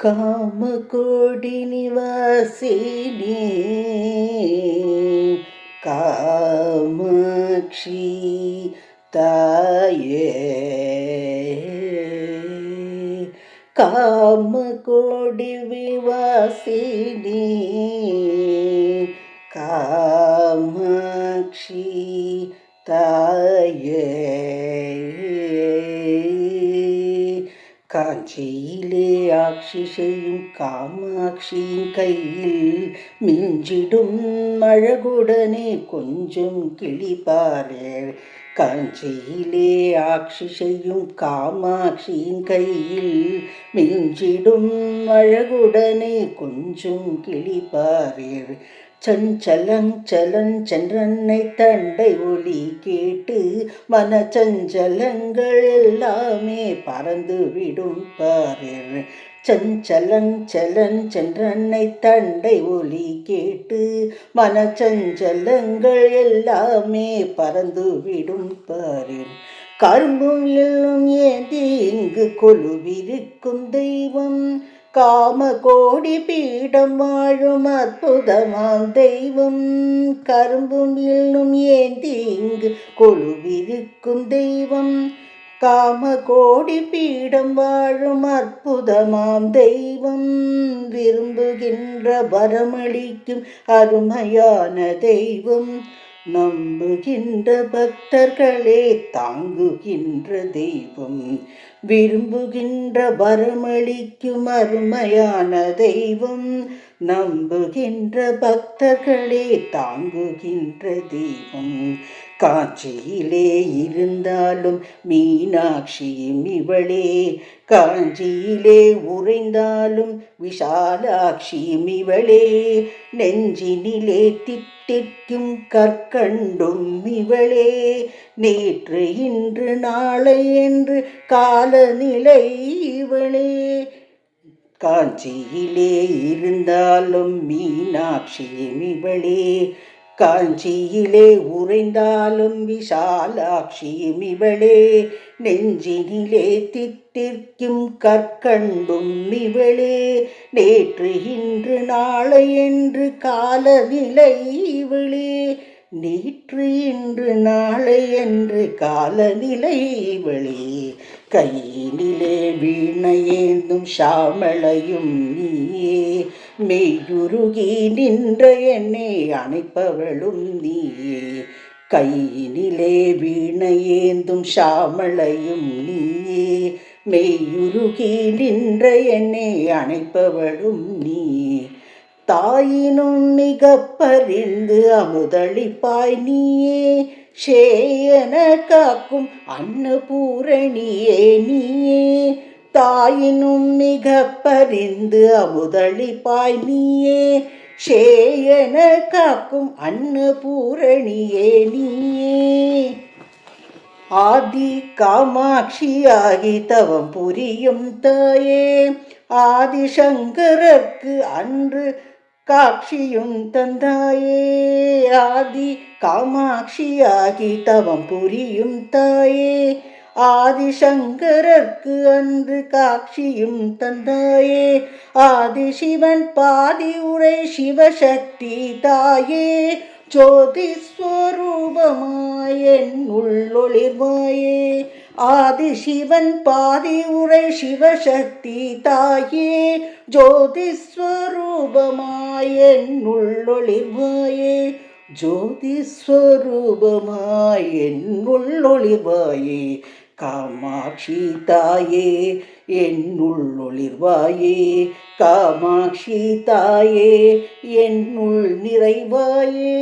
കാമകോടി നിവാസിനി കാമാക്ഷി തായേ കാമകോടി വിവാസിനീ காஞ்சியிலே ஆட்சி செய்யும் காமாட்சியின் கையில் மிஞ்சிடும் அழகுடனே கொஞ்சம் கிளிப்பாரே காஞ்சியிலே ஆட்சி செய்யும் காமாட்சியின் கையில் மிஞ்சிடும் அழகுடனே கொஞ்சம் சஞ்சலங் சஞ்சலஞ்சலன் சென்றன்னை தண்டை ஒளி கேட்டு மனச்சஞ்சலங்கள் எல்லாமே பறந்து விடும் பாரிர். சஞ்சலஞ்சலன் சென்றன்னை தண்டை ஒளி கேட்டு மனச்சஞ்சலங்கள் எல்லாமே பறந்து விடும் பாரின் கரும்பும் எல்லும் ஏந்தி இங்கு கொலுவிருக்கும் தெய்வம். காம கோடி பீடம் வாழும் அற்புதமாம் தெய்வம். கரும்பும் இல்லும் ஏந்தி இங்கு கொழுவிருக்கும் தெய்வம். காம கோடி பீடம் வாழும் அற்புதமாம் தெய்வம். விரும்புகின்ற வரமளிக்கும் அருமையான தெய்வம். நம்புகின்ற பக்தர்களே தாங்குகின்ற தெய்வம் விரும்புகின்ற வரமளிக்கும் அருமையான தெய்வம் நம்புகின்ற பக்தர்களே தாங்குகின்ற தெய்வம். காஞ்சியிலே இருந்தாலும் மீனாட்சியும் இவளே. காஞ்சியிலே உறைந்தாலும் விஷாலாட்சியும் இவளே. நெஞ்சினிலே திட்டிக்கும் கற்கண்டும் இவளே. நேற்று இன்று நாளை என்று காலநிலை இவளே. காஞ்சியிலே இருந்தாலும் மீனாட்சியும் இவளே. காஞ்சியிலே உறைந்தாலும் விஷாலாட்சியும் இவளே. நெஞ்சினிலே திட்டிற்கும் கற்கண்டும் இவளே. நேற்று இன்று நாளை என்று காலநிலை இவளே. நேற்று இன்று நாளை என்று காலநிலை இவளே. கையினிலே வீணையேந்தும் ஷாமளையும் நீயே. மெய்யுருகி நின்ற என்னை அணைப்பவளும் நீயே. கையினிலே வீணையேந்தும் ஷாமளையும் நீயே. மெய்யுருகி நின்ற என்னை அணைப்பவளும் நீ தாயினும் மிக பறிந்து அமுதளிப்பாய் நீயே. சேயன காக்கும் அன்னபூரணியே நீயே. தாயினும் மிக பரிந்து அமுதளிப்பாய் நீயே. சேயன காக்கும் அன்னபூரணியே நீயே. ஆதி காமாட்சியாகி தவம் புரியும் தாயே. ஆதிசங்கரர்க்கு அன்று காட்சியும் தந்தாயே. ஆதி காமாட்சியாகி தவம் புரியும் தாயே. ஆதிசங்கரர்க்கு அன்று காட்சியும் தந்தாயே. ஆதிசிவன் பாதி உரை சிவசக்தி தாயே. ஜோதி ஜோதிஸ்வரூபமாயன் உள்ளொளிர்வாயே. ஆதி சிவன் பாதி உரை சிவசக்தி தாயே ஜோதிஸ்வரூபமாயன் உள்ளொளிர்வாயே ஜோதிஸ்வரூபமாயன் உள்ளொளிர்வாயே காமாட்சி தாயே என்னுள்ளொளிர்வாயே காமாட்சி தாயே என்னுள் நிறைவாயே